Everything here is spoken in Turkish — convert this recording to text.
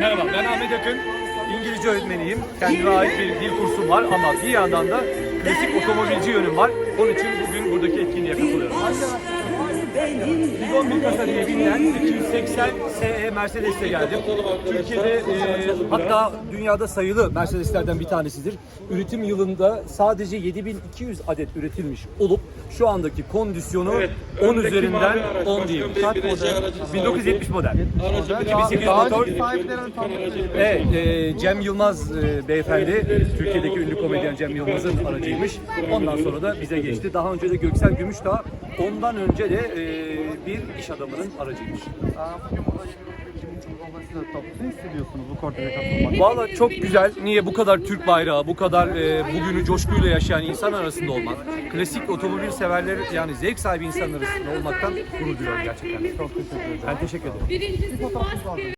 Merhaba, ben Ahmet Akın. İngilizce öğretmeniyim. Kendime ait bir dil kursum var ama bir yandan da klasik otomobilci yönüm var. Onun için bugün buradaki etkinliğe katılıyorum. 111 kasa diye bilinen 280 SE Mercedes'e geldim. Türkiye'de e, hatta dünyada sayılı Mercedeslerden bir tanesidir. Üretim yılında sadece 7200 adet üretilmiş olup şu andaki kondisyonu 10 üzerinden 10 diyeyim. Kaç model? 1970 model. 2800 motor. Evet, e, Cem Yılmaz e, beyefendi, Türkiye'deki ünlü komedyen Cem Yılmaz'ın aracıymış. Ondan sonra da bize geçti. Daha önce de Göksel Gümüşdağ, ondan önce de e, bir iş adamının aracıymış. bugün burada 2000 dolayısıyla top. Ne hissediyorsunuz bu kordele katılmak? Valla çok güzel. Niye bu kadar Türk bayrağı, bu kadar e, bugünü coşkuyla yaşayan insan arasında olmak, klasik otomobil severler yani zevk sahibi insanlar arasında olmaktan gurur duyuyorum gerçekten. Çok teşekkür ederim. Ben teşekkür ederim. Birincisi maske